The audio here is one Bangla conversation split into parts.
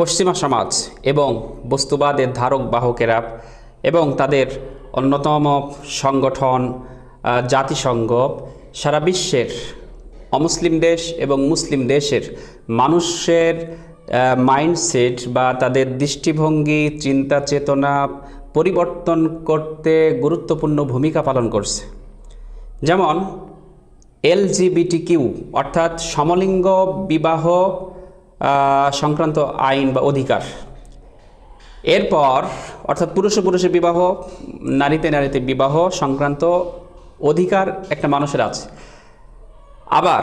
পশ্চিমা সমাজ এবং বস্তুবাদের ধারক বাহকেরা এবং তাদের অন্যতম সংগঠন জাতিসংঘ, সারা বিশ্বের অমুসলিম দেশ এবং মুসলিম দেশের মানুষের মাইন্ডসেট বা তাদের দৃষ্টিভঙ্গি, চিন্তা চেতনা পরিবর্তন করতে গুরুত্বপূর্ণ ভূমিকা পালন করছে। যেমন এলজিবিটি কিউ অর্থাৎ সমলিঙ্গ বিবাহ সংক্রান্ত আইন বা অধিকার। এরপর, অর্থাৎ পুরুষে পুরুষে বিবাহ, নারীতে নারীতে বিবাহ সংক্রান্ত অধিকার একটা মানুষের আছে। আবার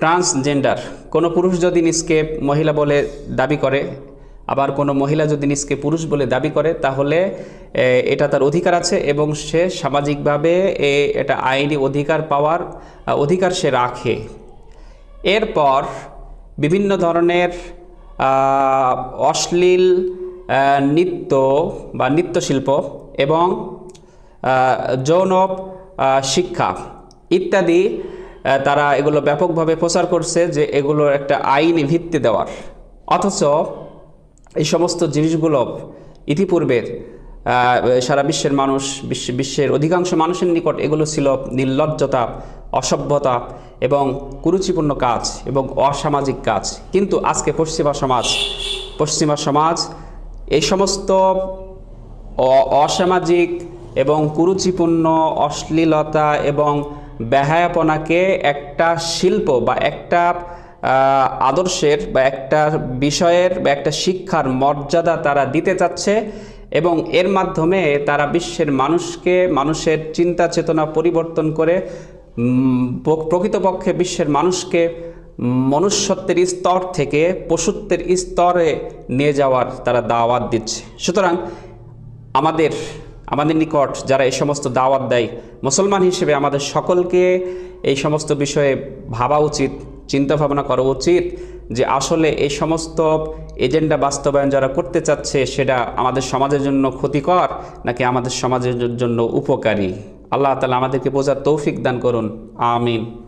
ট্রান্সজেন্ডার কোনো পুরুষ যদি নিজকে মহিলা বলে দাবি করে, আবার কোনো মহিলা যদি নিজকে পুরুষ বলে দাবি করে, তাহলে এটা তার অধিকার আছে এবং সে সামাজিকভাবে এটা আইনি অধিকার পাওয়ার অধিকার সে রাখে। এরপর বিভিন্ন ধরনের অশ্লীল নৃত্য বা নৃত্যশিল্প এবং যৌন শিক্ষা ইত্যাদি তারা এগুলো ব্যাপকভাবে প্রচার করছে যে এগুলোর একটা আইনি ভিত্তি দেওয়ার। অথচ এই সমস্ত জিনিসগুলো ইতিপূর্বের আহ, সারা বিশ্বের মানুষ বিশ্ব বিশ্বের অধিকাংশ মানুষের নিকট এগুলো ছিল নির্লজ্জতা অসভ্যতা এবং কুরুচিপূর্ণ কাজ এবং অসামাজিক কাজ। কিন্তু আজকে পশ্চিমা সমাজ পশ্চিমা সমাজ এই সমস্ত অসামাজিক এবং কুরুচিপূর্ণ, অশ্লীলতা এবং বেহায়াপনাকে একটা শিল্প বা একটা আদর্শের বা একটা বিষয়ের বা একটা শিক্ষার মর্যাদা তারা দিতে চাচ্ছে এবং এর মাধ্যমে তারা বিশ্বের মানুষকে, মানুষের চিন্তা চেতনা পরিবর্তন করে প্রকৃতপক্ষে বিশ্বের মানুষকে মনুষ্যত্বের স্তর থেকে পশুত্বের স্তরে নিয়ে যাওয়ার তারা দাওয়াত দিচ্ছে। সুতরাং আমাদের আমাদের নিকট যারা এই সমস্ত দাওয়াত দেয়, মুসলমান হিসেবে আমাদের সকলকে এই সমস্ত বিষয়ে ভাবা উচিত, চিন্তা ভাবনা করা উচিত যে আসলে এই সমস্ত এজেন্ডা বাস্তবায়ন যারা করতে চাচ্ছে সেটা আমাদের সমাজের জন্য ক্ষতিকর নাকি আমাদের সমাজের জন্য উপকারী। আল্লাহ তালা আমাদেরকে বোঝার তৌফিক দান করুন। আমিন।